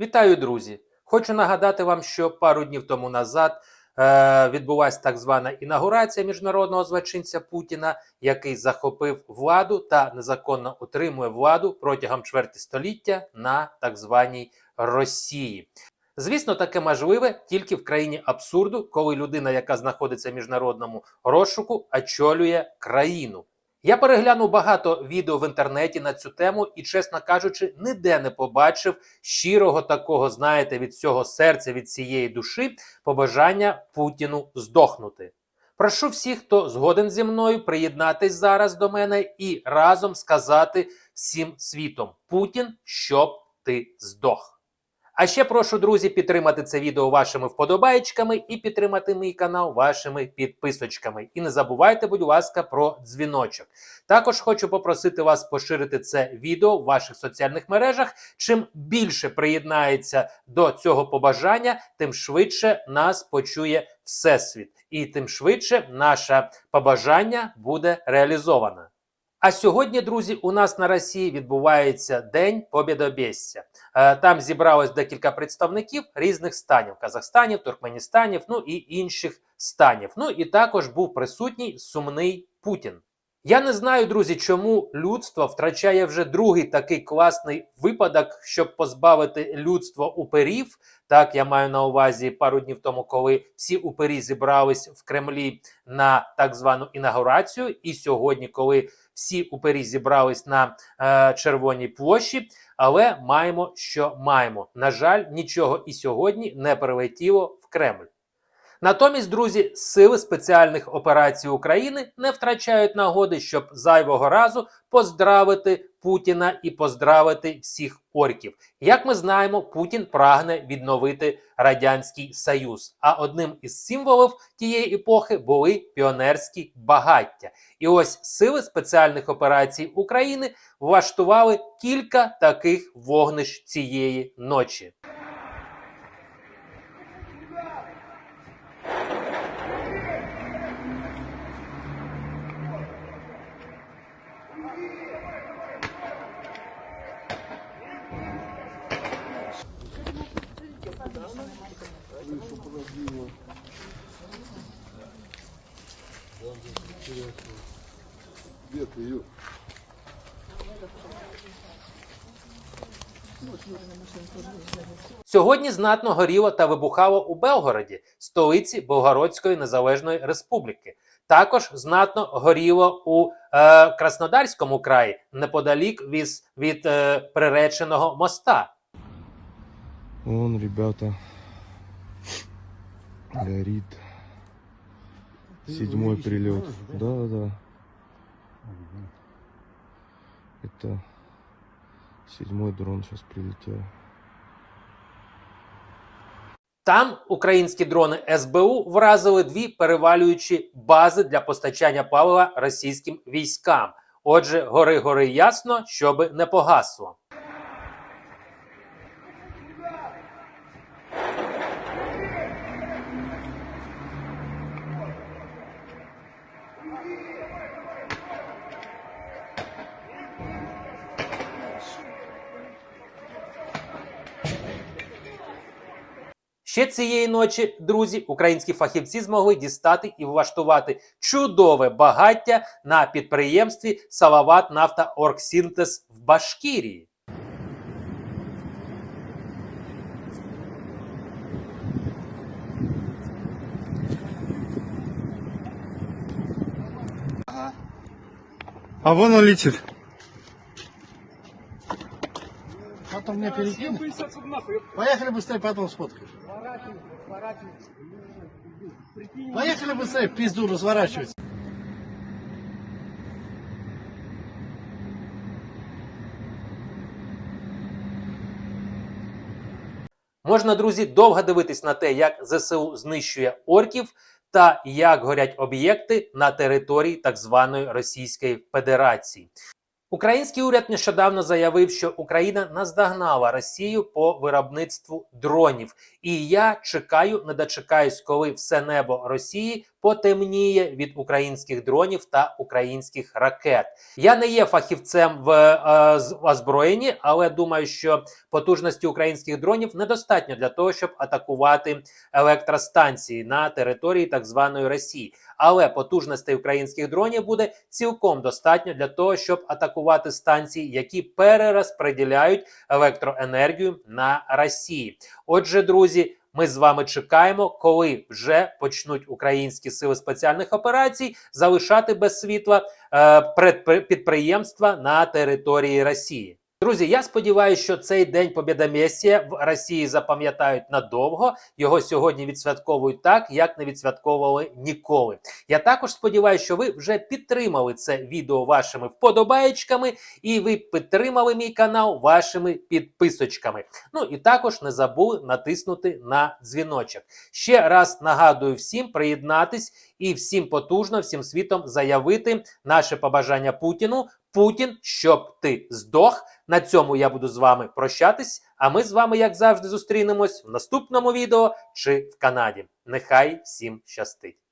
Вітаю, друзі! Хочу нагадати вам, що пару днів тому назад е, відбулася так звана інаугурація міжнародного злочинця Путіна, який захопив владу та незаконно отримує владу протягом чверті століття на так званій Росії. Звісно, таке можливе тільки в країні абсурду, коли людина, яка знаходиться в міжнародному розшуку, очолює країну. Я переглянув багато відео в інтернеті на цю тему і, чесно кажучи, ніде не побачив щирого такого, знаєте, від всього серця, від цієї душі побажання Путіну здохнути. Прошу всіх, хто згоден зі мною, приєднатись зараз до мене і разом сказати всім світом: Путін, щоб ти здох. А ще прошу, друзі, підтримати це відео вашими вподобайками і підтримати мій канал вашими підписочками. І не забувайте, будь ласка, про дзвіночок. Також хочу попросити вас поширити це відео в ваших соціальних мережах. Чим більше приєднається до цього побажання, тим швидше нас почує Всесвіт, і тим швидше наше побажання буде реалізовано. А сьогодні, друзі, у нас на Росії відбувається День Побєдобєсся. Е, Там зібралось декілька представників різних станів: Казахстанів, Туркменістанів, ну і інших станів. Ну і також був присутній сумний Путін. Я не знаю, друзі, чому людство втрачає вже другий такий класний випадок, щоб позбавити людство уперів. Так, я маю на увазі пару днів тому, коли всі упері зібрались в Кремлі на так звану інаугурацію, і сьогодні, коли всі упері зібрались на е, Червоній площі, але маємо, що маємо. На жаль, нічого і сьогодні не прилетіло в Кремль. Натомість, друзі, сили спеціальних операцій України не втрачають нагоди, щоб зайвого разу поздравити Путіна і поздравити всіх орків. Як ми знаємо, Путін прагне відновити радянський союз. А одним із символів тієї епохи були піонерські багаття. І ось сили спеціальних операцій України влаштували кілька таких вогнищ цієї ночі. Где ты ее? Сьогодні знатно горіло та вибухало у Белгороді, столиці Болгородської Незалежної Республіки. Також знатно горіло у е, Краснодарському краї неподалік від, від е, приреченого моста. Вон, ребята, горит. Седьмой прилет. Да, да, да. Это седьмой дрон сейчас прилетел. Там українські дрони СБУ вразили дві перевалюючі бази для постачання палива російським військам. Отже, гори гори ясно, щоби не погасло. Ще цієї ночі, друзі, українські фахівці змогли дістати і влаштувати чудове багаття на підприємстві Салават Нафта Оргсінтез в Башкірії. А вон он летит. Потом мне перекинь. Поехали быстрее, потом сфоткаешь. Поехали быстрее, пизду разворачивается. Можна, друзі, довго дивитись на те, як ЗСУ знищує орків та як горять об'єкти на території так званої Російської Федерації. Український уряд нещодавно заявив, що Україна наздогнала Росію по виробництву дронів. І я чекаю, не дочекаюсь, коли все небо Росії потемніє від українських дронів та українських ракет. Я не є фахівцем в е, озброєнні, але думаю, що потужності українських дронів недостатньо для того, щоб атакувати електростанції на території так званої Росії. Але потужностей українських дронів буде цілком достатньо для того, щоб атакувати станції, які перерозподіляють електроенергію на Росії. Отже, друзі. Ми з вами чекаємо, коли вже почнуть українські сили спеціальних операцій залишати без світла е, підприємства на території Росії. Друзі, я сподіваюся, що цей день Побєдомєсія в Росії запам'ятають надовго. Його сьогодні відсвятковують так, як не відсвятковували ніколи. Я також сподіваюся, що ви вже підтримали це відео вашими вподобаєчками, і ви підтримали мій канал вашими підписочками. Ну і також не забули натиснути на дзвіночок. Ще раз нагадую всім приєднатись і всім потужно, всім світом заявити наше побажання Путіну. Путін, щоб ти здох. На цьому я буду з вами прощатись. А ми з вами, як завжди, зустрінемось в наступному відео чи в Канаді. Нехай всім щастить!